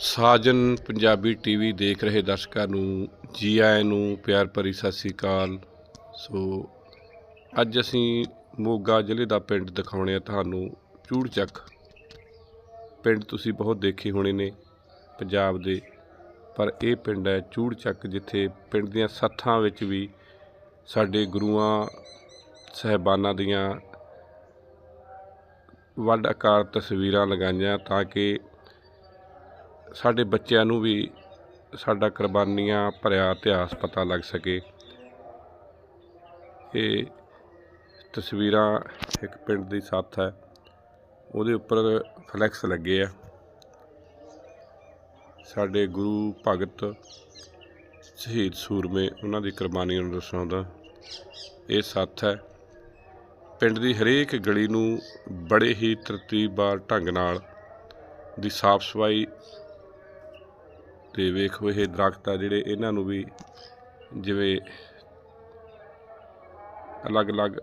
ਸਾਜਨ Punjabi TV ਦੇਖ ਰਹੇ ਦਰਸ਼ਕਾਂ ਨੂੰ, ਜੀ ਆਇਆਂ ਨੂੰ ਪਿਆਰ ਭਰੀ ਸਤਿ ਸ੍ਰੀ ਅਕਾਲ। ਸੋ, ਅੱਜ ਅਸੀਂ ਮੋਗਾ ਜ਼ਿਲ੍ਹੇ ਦਾ ਪਿੰਡ ਦਿਖਾਉਣੇ ਆ ਤੁਹਾਨੂੰ ਚੂੜਚੱਕ ਪਿੰਡ ਤੁਸੀਂ ਬਹੁਤ ਦੇਖੇ ਹੋਣੇ ਨੇ ਪੰਜਾਬ ਦੇ, ਪਰ ਇਹ ਪਿੰਡ ਹੈ ਚੂੜਚੱਕ ਜਿੱਥੇ ਪਿੰਡ ਦੀਆਂ ਸੱਥਾਂ ਵਿੱਚ ਵੀ ਸਾਡੇ ਗੁਰੂਆਂ ਸਹਿਬਾਨਾਂ ਦੀਆਂ ਵੱਡ ਆਕਾਰ ਤਸਵੀਰਾਂ ਲਗਾਈਆਂ ਤਾਂ ਕਿ ਸਾਡੇ ਬੱਚਿਆਂ ਨੂੰ ਵੀ ਸਾਡਾ ਕੁਰਬਾਨੀਆਂ ਭਰਿਆ ਇਤਿਹਾਸ ਪਤਾ ਲੱਗ ਸਕੇ। ਇਹ ਤਸਵੀਰਾਂ ਇੱਕ ਪਿੰਡ ਦੀ ਸੱਥ ਹੈ। ਉਹਦੇ ਉੱਪਰ ਫਲੈਕਸ ਲੱਗੇ ਆ। ਸਾਡੇ ਗੁਰੂ ਭਗਤ ਸ਼ਹੀਦ ਸੂਰਮੇ, ਉਹਨਾਂ ਦੀ ਕੁਰਬਾਨੀਆਂ ਨੂੰ ਦਰਸਾਉਂਦਾ। ਇਹ ਸੱਥ ਹੈ। ਪਿੰਡ ਦੀ ਹਰੇਕ ਗਲੀ ਨੂੰ ਬੜੇ ਹੀ ਤਰਤੀਬਵਾਰ ਢੰਗ ਨਾਲ ਦੀ ਸਾਫ਼ ਸਫ਼ਾਈ ਤੇ ਵੇਖੋ ਇਹ ਦਰਖਤ ਆ ਜਿਹੜੇ ਇਹਨਾਂ ਨੂੰ ਵੀ ਜਿਵੇਂ ਅਲੱਗ-ਅਲੱਗ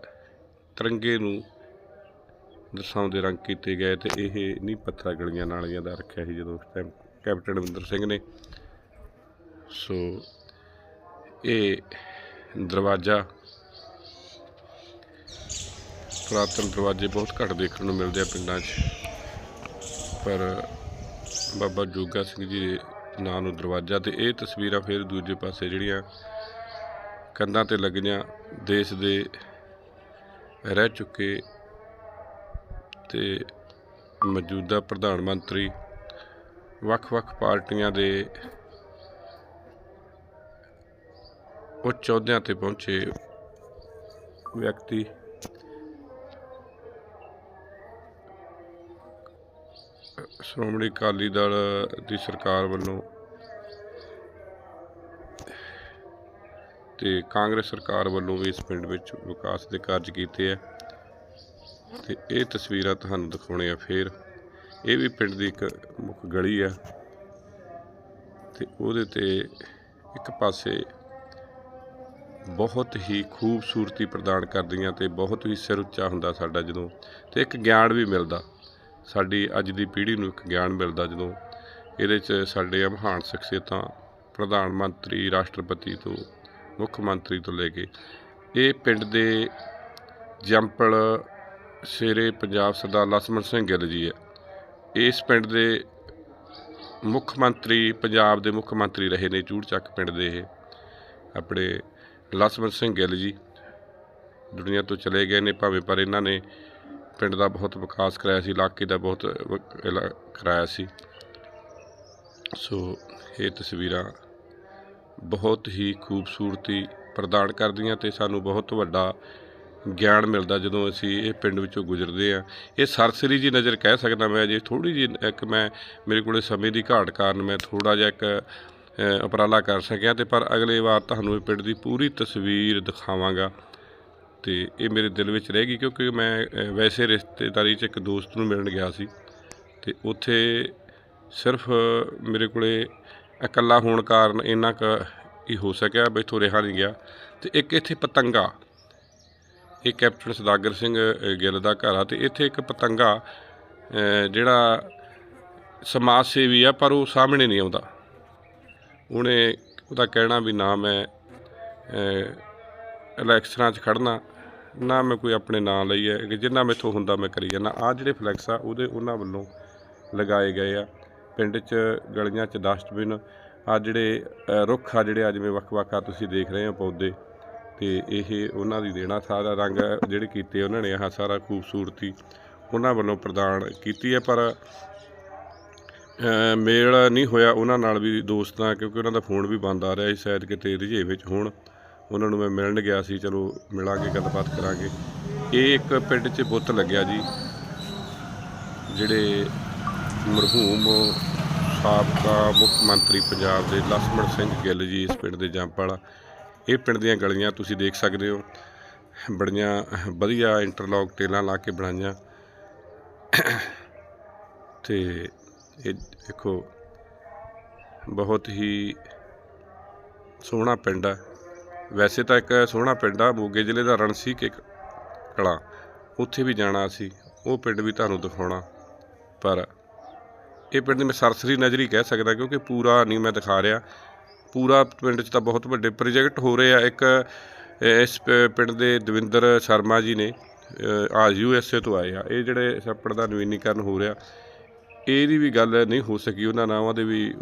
ਤਿਰੰਗੇ ਨੂੰ ਦਰਸਾਉਂਦੇ ਰੰਗ ਕੀਤੇ ਗਏ ਤੇ ਇਹ ਨਹੀਂ ਪੱਥਰਾ, ਗਲੀਆਂ, ਨਾਲੀਆਂ ਦਾ ਰੱਖਿਆ ਸੀ ਜਦੋਂ ਉਸ ਟਾਈਮ ਕੈਪਟਨ ਅਮਰਿੰਦਰ ਸਿੰਘ ਨੇ। ਸੋ ਇਹ ਦਰਵਾਜ਼ਾ, ਪੁਰਾਤਨ ਦਰਵਾਜ਼ੇ ਬਹੁਤ ਘੱਟ ਦੇਖਣ ਨੂੰ ਮਿਲਦੇ ਆ ਪਿੰਡਾਂ 'ਚ। ਪਰ ਬਾਬਾ ਜੋਗਾ ਸਿੰਘ ਜੀ ਦੇ ਨਾਂ ਨੂੰ ਦਰਵਾਜ਼ਾ ਤੇ ਇਹ ਤਸਵੀਰਾਂ ਫਿਰ ਦੂਜੇ ਪਾਸੇ ਜਿਹੜੀਆਂ ਕੰਧਾਂ ਤੇ ਲੱਗੀਆਂ ਦੇਸ਼ ਦੇ ਰਹਿ ਚੁੱਕੇ ਤੇ ਮੌਜੂਦਾ ਪ੍ਰਧਾਨ ਮੰਤਰੀ ਵੱਖ-ਵੱਖ ਪਾਰਟੀਆਂ ਦੇ ਉੱਚ ਅਹੁਦਿਆਂ ਤੇ ਪਹੁੰਚੇ ਵਿਅਕਤੀ ਸ਼੍ਰੋਮਣੀ ਅਕਾਲੀ ਦਲ ਦੀ ਸਰਕਾਰ ਵੱਲੋਂ ਤੇ ਕਾਂਗਰਸ ਸਰਕਾਰ ਵੱਲੋਂ ਵੀ ਇਸ ਪਿੰਡ ਵਿੱਚ ਵਿਕਾਸ ਦੇ ਕਾਰਜ ਕੀਤੇ ਆ। ਤੇ ਇਹ ਤਸਵੀਰਾਂ ਤੁਹਾਨੂੰ ਦਿਖਾਉਣੇ ਆ ਫੇਰ। ਇਹ ਵੀ ਪਿੰਡ ਦੀ ਇੱਕ ਮੁੱਖ ਗਲੀ ਆ। ਤੇ ਉਹਦੇ ਤੇ ਇੱਕ ਪਾਸੇ ਬਹੁਤ ਹੀ ਖੂਬਸੂਰਤੀ ਪ੍ਰਦਾਨ ਕਰਦੀਆਂ ਤੇ ਬਹੁਤ ਹੀ ਸਿਰ ਉੱਚਾ ਹੁੰਦਾ ਸਾਡਾ ਜਦੋਂ। ਤੇ ਇੱਕ ਗਿਆਨ ਵੀ ਮਿਲਦਾ। ਸਾਡੀ ਅੱਜ ਦੀ ਪੀੜ੍ਹੀ ਨੂੰ ਇੱਕ ਗਿਆਨ ਮਿਲਦਾ ਜਦੋਂ ਇਹਦੇ 'ਚ ਸਾਡੇ ਮਹਾਨ ਸ਼ਖਸੀਅਤਾਂ, ਪ੍ਰਧਾਨ ਮੰਤਰੀ, ਰਾਸ਼ਟਰਪਤੀ ਤੋਂ, ਮੁੱਖ ਮੰਤਰੀ ਤੋਂ ਲੈ ਕੇ ਇਹ ਪਿੰਡ ਦੇ ਜੰਪਲ ਸ਼ੇਰੇ ਪੰਜਾਬ ਸਰਦਾਰ ਲਛਮਣ ਸਿੰਘ ਗਿੱਲ ਜੀ ਹੈ। ਇਸ ਪਿੰਡ ਦੇ ਮੁੱਖ ਮੰਤਰੀ, ਪੰਜਾਬ ਦੇ ਮੁੱਖ ਮੰਤਰੀ ਰਹੇ ਨੇ ਚੂੜਚੱਕ ਪਿੰਡ ਦੇ ਇਹ, ਆਪਣੇ ਲਛਮਣ ਸਿੰਘ ਗਿੱਲ ਜੀ। ਦੁਨੀਆ ਤੋਂ ਚਲੇ ਗਏ ਨੇ ਭਾਵੇਂ ਪਰ ਇਹਨਾਂ ਨੇ ਪਿੰਡ ਦਾ ਬਹੁਤ ਵਿਕਾਸ ਕਰਾਇਆ ਸੀ, ਇਲਾਕੇ ਦਾ ਬਹੁਤ ਇਲਾ- ਕਰਾਇਆ ਸੀ। ਸੋ ਇਹ ਤਸਵੀਰਾਂ ਬਹੁਤ ਹੀ ਖੂਬਸੂਰਤੀ ਪ੍ਰਦਾਨ ਕਰਦੀਆਂ ਤੇ ਸਾਨੂੰ ਬਹੁਤ ਵੱਡਾ ਗਿਆਨ ਮਿਲਦਾ ਜਦੋਂ ਅਸੀਂ ਇਹ ਪਿੰਡ ਵਿੱਚੋਂ ਗੁਜ਼ਰਦੇ ਆ ਇਹ ਸਰਸਰੀ ਜੀ ਨਜ਼ਰ ਕਹਿ ਸਕਦਾ ਮੈਂ, ਜੇ ਥੋੜੀ ਜੀ ਇੱਕ ਮੈਂ, ਮੇਰੇ ਕੋਲੇ ਸਮੇਂ ਦੀ ਘਾਟ ਕਾਰਨ ਮੈਂ ਥੋੜਾ ਜਿਹਾ ਇੱਕ ਉਪਰਾਲਾ ਕਰ ਸਕਿਆ ਤੇ ਪਰ ਅਗਲੇ ਵਾਰ ਤੁਹਾਨੂੰ ਇਹ ਪਿੰਡ ਦੀ ਪੂਰੀ ਤਸਵੀਰ ਦਿਖਾਵਾਂਗਾ। ਤੇ ਇਹ ਮੇਰੇ ਦਿਲ ਵਿੱਚ ਰਹਿ ਗਈ ਕਿਉਂਕਿ ਮੈਂ ਅ, ਵੈਸੇ ਰਿਸ਼ਤੇਦਾਰੀ 'ਚ ਇੱਕ ਦੋਸਤ ਨੂੰ ਮਿਲਣ ਗਿਆ ਸੀ ਤੇ ਉੱਥੇ ਸਿਰਫ ਮੇਰੇ ਕੋਲੇ ਇਕੱਲਾ ਹੋਣ ਕਾਰਨ ਇੰਨਾ ਕੁ ਹੀ ਹੋ ਸਕਿਆ ਵੀ ਇੱਥੋਂ ਰਿਹਾ ਨਹੀਂ ਗਿਆ। ਤੇ ਇੱਕ ਇੱਥੇ ਪਤੰਗਾ ਇਹ ਕੈਪਟਨ ਸਦਾਗਰ ਸਿੰਘ ਅ, ਗਿੱਲ ਦਾ ਘਰ ਆ ਤੇ ਇੱਥੇ ਇੱਕ ਪਤੰਗਾ ਅ, ਜਿਹੜਾ ਸਮਾਜ ਸੇਵੀ ਆ ਪਰ ਉਹ ਸਾਹਮਣੇ ਨਹੀਂ ਆਉਂਦਾ। ਉਹਨੇ ਉਹਦਾ ਕਹਿਣਾ ਵੀ ਨਾ ਮੈਂ ਅ, ਇਲੈਕਸ਼ਨਾਂ 'ਚ ਖੜਨਾ ਨਾ ਮੈਂ ਕੋਈ ਆਪਣੇ ਨਾਂ ਲਈ ਹੈ, ਕਿ ਜਿੰਨਾ ਮੈਥੋਂ ਹੁੰਦਾ ਮੈਂ ਕਰੀ ਜਾਂਦਾ। ਆ ਜਿਹੜੇ ਫਲੈਕਸ ਆ, ਉਹਦੇ ਉਹਨਾਂ ਵੱਲੋਂ ਲਗਾਏ ਗਏ ਆ। ਪਿੰਡ 'ਚ ਗਲੀਆਂ 'ਚ ਡਸਟਬਿਨ ਆ ਜਿਹੜੇ ਰੁੱਖ ਆ ਜਿਹੜੇ ਆ ਜਿਵੇਂ ਵੱਖ-ਵੱਖ ਆ, ਤੁਸੀਂ ਦੇਖ ਰਹੇ ਹੋ ਪੌਦੇ। ਤੇ ਇਹ ਉਹਨਾਂ ਦੀ ਦੇਣਾ ਸਾਰਾ ਰੰਗ ਜਿਹੜੇ ਕੀਤੇ ਉਹਨਾਂ ਨੇ ਆਹ ਸਾਰਾ ਖੂਬਸੂਰਤੀ ਉਹਨਾਂ ਵੱਲੋਂ ਪ੍ਰਦਾਨ ਕੀਤੀ ਹੈ। ਪਰ ਮੇਲ ਨਹੀਂ ਹੋਇਆ। ਉਹਨਾਂ ਨਾਲ ਵੀ ਦੋਸਤਾਂ, ਕਿਉਂਕਿ ਉਹਨਾਂ ਦਾ ਫੋਨ ਵੀ ਬੰਦ ਆ ਰਿਹਾ ਸੀ, ਸ਼ਾਇਦ ਕਿਤੇ ਰਜੇ ਵਿੱਚ ਹੋਣ। ਉਹਨਾਂ ਨੂੰ ਮੈਂ ਮਿਲਣ ਗਿਆ ਸੀ, ਚਲੋ ਮਿਲਾਂਗੇ ਗੱਲਬਾਤ ਕਰਾਂਗੇ। ਇਹ ਇੱਕ ਪਿੰਡ 'ਚ ਬੁੱਤ ਲੱਗਿਆ ਜੀ, ਜਿਹੜੇ ਮਰਹੂਮ ਸਾਬਕਾ ਮੁੱਖ ਮੰਤਰੀ ਪੰਜਾਬ ਦੇ ਲਛਮਣ ਸਿੰਘ ਗਿੱਲ ਜੀ ਇਸ ਪਿੰਡ ਦੇ ਜੰਪ ਵਾਲਾ। ਇਹ ਪਿੰਡ ਦੀਆਂ ਗਲੀਆਂ ਤੁਸੀਂ ਦੇਖ ਸਕਦੇ ਹੋ। ਬੜੀਆਂ ਵਧੀਆ ਇੰਟਰਲੌਕ ਟੇਲਾਂ ਲਾ ਕੇ ਬਣਾਈਆਂ। ਤੇ ਇਹ ਦੇਖੋ, ਬਹੁਤ ਹੀ ਸੋਹਣਾ ਪਿੰਡ ਆ। ਵੈਸੇ ਤਾਂ ਇੱਕ ਸੋਹਣਾ ਪਿੰਡ ਆ ਮੋਗੇ ਜ਼ਿਲ੍ਹੇ ਦਾ ਰਣਸੀ ਕੇ ਕਲਾ। ਉੱਥੇ ਵੀ ਜਾਣਾ ਸੀ ਉਹ ਪਿੰਡ ਵੀ ਤੁਹਾਨੂੰ ਦਿਖਾਉਣਾ। ਪਰ ਇਹ ਪਿੰਡ ਦੀ ਮੈਂ ਸਰਸਰੀ ਨਜ਼ਰੀ ਕਹਿ ਸਕਦਾ ਕਿਉਂਕਿ ਪੂਰਾ ਨਹੀਂ ਮੈਂ ਦਿਖਾ ਰਿਹਾ। ਪੂਰਾ ਪਿੰਡ 'ਚ ਤਾਂ ਬਹੁਤ ਵੱਡੇ ਪ੍ਰੋਜੈਕਟ ਹੋ ਰਹੇ ਆ। ਇੱਕ ਇਸ ਪਿੰਡ ਦੇ ਦਵਿੰਦਰ ਸ਼ਰਮਾ ਜੀ ਨੇ ਅ, ਆ ਯੂ ਐਸ ਏ ਤੋਂ ਆਏ ਆ। ਇਹ ਜਿਹੜੇ ਛੱਪੜ ਦਾ ਨਵੀਨੀਕਰਨ ਹੋ ਰਿਹਾ ਇਹਦੀ ਵੀ ਗੱਲ ਨਹੀਂ ਹੋ ਸਕੀ ਉਹਨਾਂ ਨਾਵਾਂ ਦੇ ਵੀ